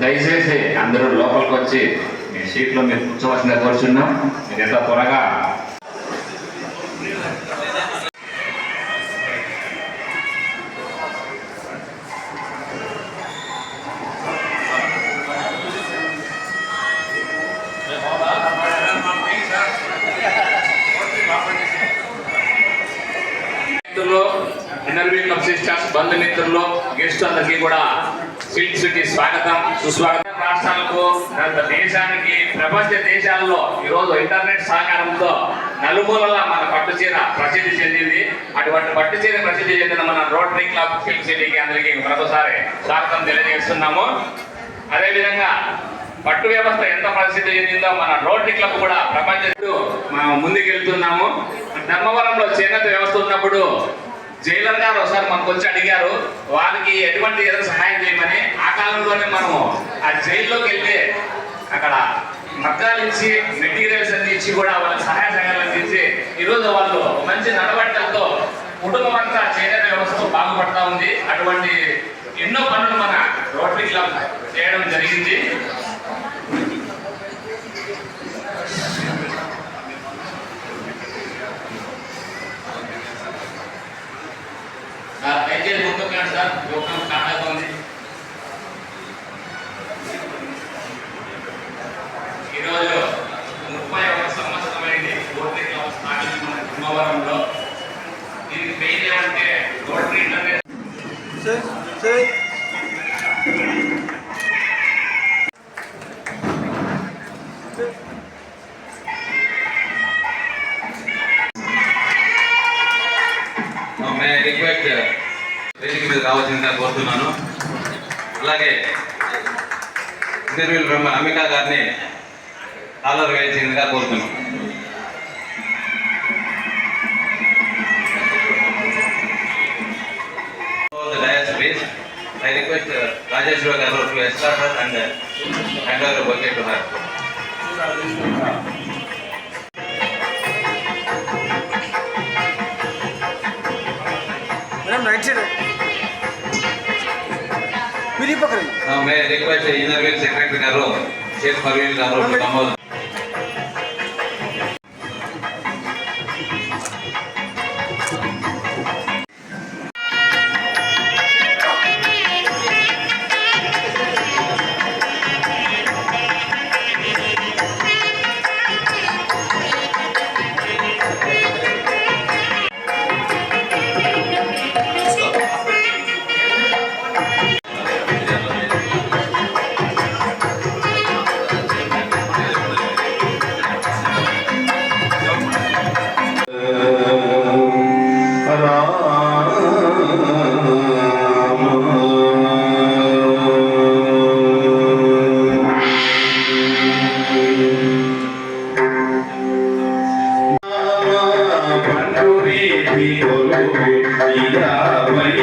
దయచేసి అందరూ లోపలికి వచ్చి మీ సీట్లో మీరు కూర్చోవలసిందిగా కోరుచున్నాం. మీరు ఎంత త్వరగా మిత్రులు ఎన్ఎల్బి క్లబ్ బంధు మిత్రులు గెస్ట్ అందరికీ కూడా సిల్క్ సిటీ స్వాగతం సుస్వాగతం రాష్ట్రాలకు దేశానికి ప్రపంచ దేశాల్లో ఈరోజు ఇంటర్నెట్ సహకారంతో నలుమూలల మన పట్టు చీర ప్రసిద్ధి చెందింది. అటువంటి పట్టు చీర ప్రసిద్ధి చెందిన మన రోటరీ క్లబ్ ఫిల్మ్ సిటీకి అందరికీ మరొకసారి స్వాగతం తెలియజేస్తున్నాము. అదేవిధంగా పట్టు వ్యవస్థ ఎంత ప్రసిద్ధి చెందిందో మన రోటరీ క్లబ్ కూడా ప్రపంచ మనం ముందుకెళ్తున్నాము. ధర్మవరంలో చేనేత వ్యవస్థ ఉన్నప్పుడు జైలర్ గారు ఒకసారి మనకు వచ్చి అడిగారు వాళ్ళకి ఎటువంటి ఏదో సహాయం చేయమని? ఆ కాలంలోనే మనము ఆ జైల్లోకి వెళ్తే అక్కడ మగ్గాలు ఇచ్చి మెటీరియల్స్ అన్ని ఇచ్చి కూడా వాళ్ళకి సహాయ సహాయాలు అందించి ఈరోజు వాళ్ళు మంచి నడవడికలతో కుటుంబం అంతా చేనేత వ్యవస్థ బాగుపడతా ఉంది. అటువంటి ఎన్నో పనులు మన రోటరీ క్లబ్ చేయడం జరిగింది సార్ ముందుకు సార్ యోగం స్టార్ట్ అవుతుంది ఈరోజు ముప్పై ఒక సంవత్సరమైంది రోటరీ క్లబ్ స్థాపించిన కుంభవరంలో దీనికి మెయిన్ ఏమంటే రోటరీ ఇంటర్నేషనల్. మే రిక్వెస్ట్ వేదిక మీద రావచ్చిందిగా కోరుతున్నాను. అలాగే ఇంటర్వ్యూలు బ్రహ్మ అమికా గారిని కాలర్ వేయించిందిగా కోరుతున్నాను. I request Rajeshwara garu and Hyderabad may I request the inner wheel secretary Nehru, Chief வழி ஒருவே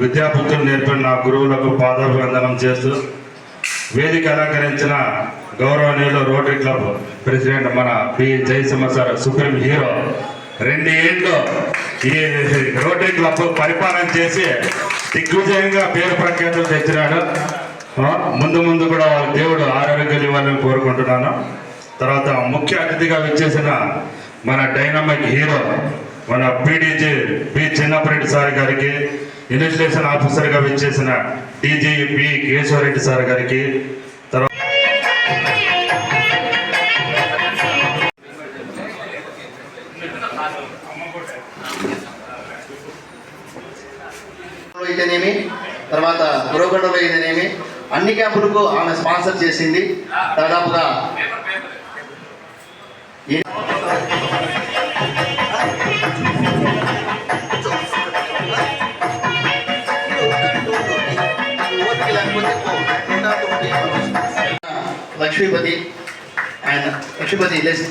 విద్యాబుద్ధులు నేర్పిన నా గురువులకు పాదాభివందనం చేస్తూ వేదిక అలంకరించిన గౌరవనీయులు రోటరీ క్లబ్ ప్రెసిడెంట్ మన P Jayasimha sir supreme hero. రెండు ఏళ్ళు ఈ రోటరీ క్లబ్ పరిపాలన చేసి దిగ్విజయంగా పేరు ప్రఖ్యాతులు తెచ్చినాడు. ముందు ముందు కూడా వాళ్ళ దేవుడు ఆరోగ్యం ఇవ్వాలని కోరుకుంటున్నాను. తర్వాత ముఖ్య అతిథిగా విచ్చేసిన మన డైనమిక్ హీరో మన పీడీజీ పి చిన్నపరెడ్డి సార్ గారికి ఇన్వెస్టిగేషన్ ఆఫీసర్గా విచ్చేసిన డీజీపీ కేశవరెడ్డి సార్ గారికి తర్వాత అయితేనేమి తర్వాత గురవగొండలో అయితేనేమి అన్ని క్యాంపులకు ఆమె స్పాన్సర్ చేసింది. దాదాపుగా లక్ష్మీపతి ఆయన లక్ష్మీపతి లెస్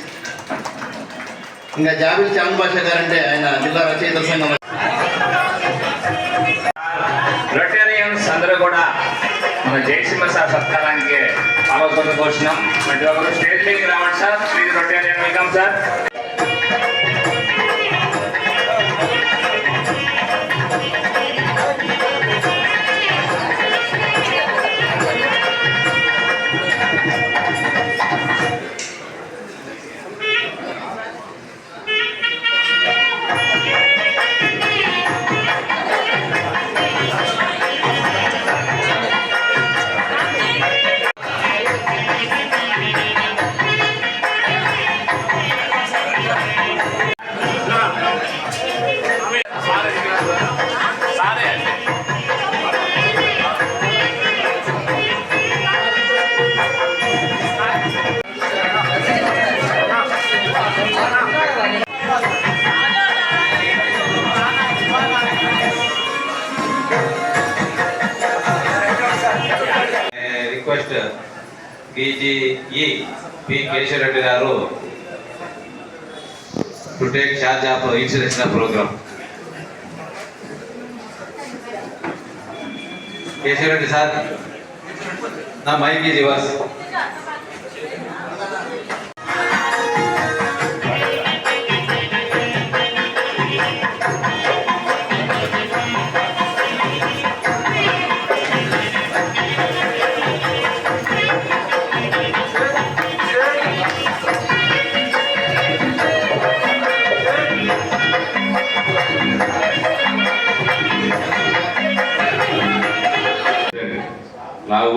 ఇంకా జాబిల్ చాంద్ భాష గారంటే ఆయన జిల్లా రచయితల సంఘం. రొటేరియన్స్ అందరూ కూడా మన జయసింహ సార్ సత్కారానికి ఆలోచన కోసినాం ప్రతి ఒక్కరు స్టేట్ మీదకి రావండి sir. Please Rotarian welcome sir. Request PGE P Keshavareddy గారు to take charge of insurance program. Keshavareddy sir నా mic is yours.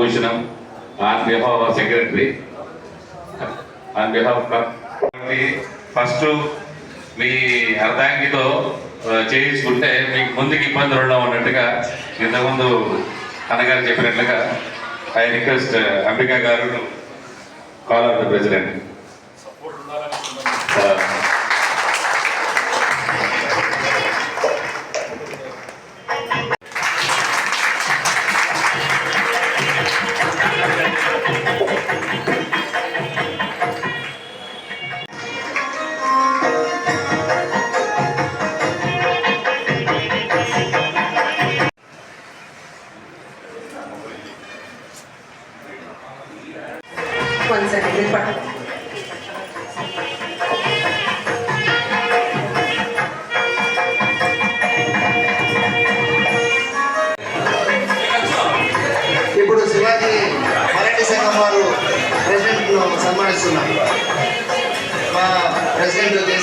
Nagabhushanam on behalf of secretary on behalf first మీ అర్ధాంగితో చేయించుకుంటే మీకు ముందుకు ఇబ్బందులు ఉండవు అన్నట్టుగా ఇంతకుముందు అన్నగారు చెప్పినట్లుగా ఐ రిక్వెస్ట్ అంబికా గారు call of the president president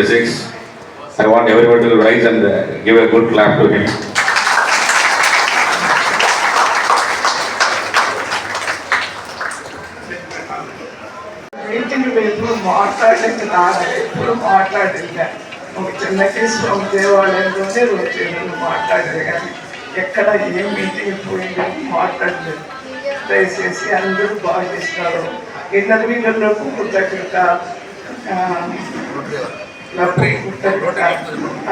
26. I want everyone to rise and uh, give a good clap to him. మాట్లాడలేదు నాకు ఎప్పుడు మాట్లాడలేదు ఒక చిన్న కేసులో దేవాలయంలోనే రోజు మాట్లాడారు కానీ ఎక్కడ ఏం మీటింగ్ పోయిందని మాట్లాడలేదు దయచేసి అందరూ బాగా చేస్తారు ఇంటర్వ్యూలలో దగ్గర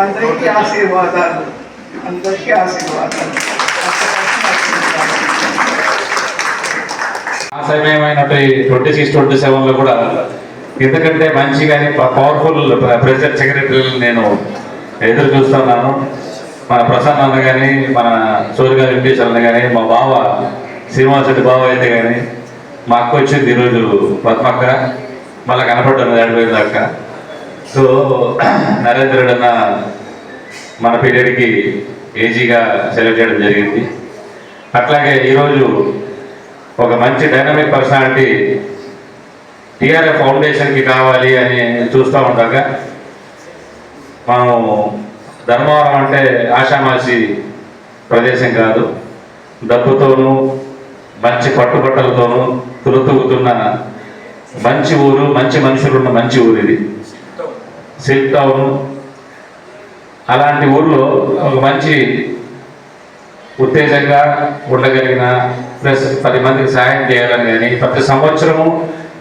అందరికీ ఆశీర్వాదాలు. అందరికీ ఆశీర్వాదాలు. ఆ సమయమైనట్టు ట్వంటీ సిక్స్ ట్వంటీ సెవెన్లో కూడా ఎందుకంటే మంచి కానీ పవర్ఫుల్ ప్రెసిడెంట్ సెక్రటరీలు నేను ఎదురు చూస్తున్నాను. మన ప్రసన్న అన్న కానీ మన సూర్య గారి వెంకటేశ్వర అన్న కానీ మా బావ శ్రీనివాస్ రెడ్డి బావ అయితే కానీ మా అక్క వచ్చింది ఈరోజు పద్మక్క. మళ్ళీ కనపడ్డాను ఏడిపోయిన దాకా. సో నరేంద్రుడన్న మన పీరియడ్కి ఏజీగా సెలెక్ట్ చేయడం జరిగింది. అట్లాగే ఈరోజు ఒక మంచి డైనమిక్ పర్సనాలిటీ టిఆర్ఎఫ్ ఫౌండేషన్కి కావాలి అని చూస్తూ ఉండగా మనం ధర్మవరం అంటే ఆషామాసి ప్రదేశం కాదు. డబ్బుతోనూ మంచి పట్టుబట్టలతోనూ తులుతూగుతున్న మంచి ఊరు మంచి మనుషులున్న మంచి ఊరు ఇది. సిల్క్ టౌన్ అలాంటి ఊళ్ళో ఒక మంచి ఉత్తేజంగా ఉండగలిగిన ప్లస్ పది మందికి సహాయం చేయాలని కానీ ప్రతి సంవత్సరము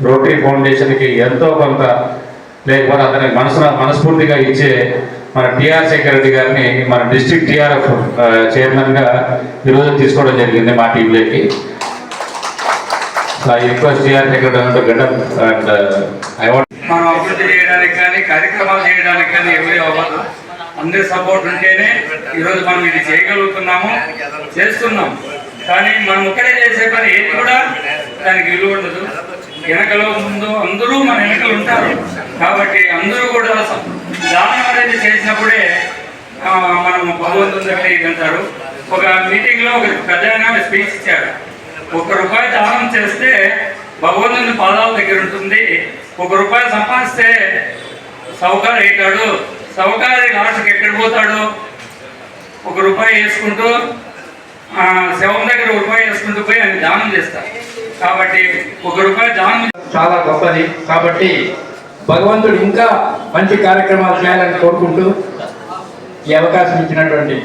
రోటరీ ఫౌండేషన్కి ఎంతో కొంత లేకపోతే అతనికి మనసు మనస్ఫూర్తిగా ఇచ్చే మన టిఆర్ శేఖర్ రెడ్డి గారిని మన డిస్ట్రిక్ట్ టిఆర్ఎఫ్ చైర్మన్గా ఈరోజు తీసుకోవడం జరిగింది మా టీంలోకి. I request TR Shekar Reddy and I మనం అభివృద్ధి చేయడానికి కానీ కార్యక్రమాలు చేయడానికి కానీ ఎవరి అవ్వదు. అందరి సపోర్ట్ ఉంటేనే ఈరోజు మనం ఇది చేయగలుగుతున్నాము చేస్తున్నాం. కానీ మనం ఒక్కడే చేసే పని ఏది కూడా దానికి విలువ ఉండదు. వెనకలో ముందు అందరూ మన వెనకలు ఉంటారు. కాబట్టి అందరూ కూడా దానం అనేది చేసినప్పుడే మనం భగవంతుని దగ్గర ఇది అంటారు ఒక మీటింగ్లో ఒక పెద్ద స్పీచ్ ఇచ్చారు. ఒక రూపాయి దానం చేస్తే భగవంతుని పాదాల దగ్గర ఉంటుంది. ఒక రూపాయి సంపాదిస్తే సౌకారు అవుతాడు సౌకారి లాస్ట్కి ఎక్కడ పోతాడు? ఒక రూపాయి వేసుకుంటూ ఆ, శవం దగ్గర ఒక రూపాయి వేసుకుంటూ పోయి ఆయన దానం చేస్తారు. కాబట్టి ఒక రూపాయి దానం చాలా గొప్పది. కాబట్టి భగవంతుడు ఇంకా మంచి కార్యక్రమాలు చేయాలని కోరుకుంటూ ఈ అవకాశం ఇచ్చినటువంటి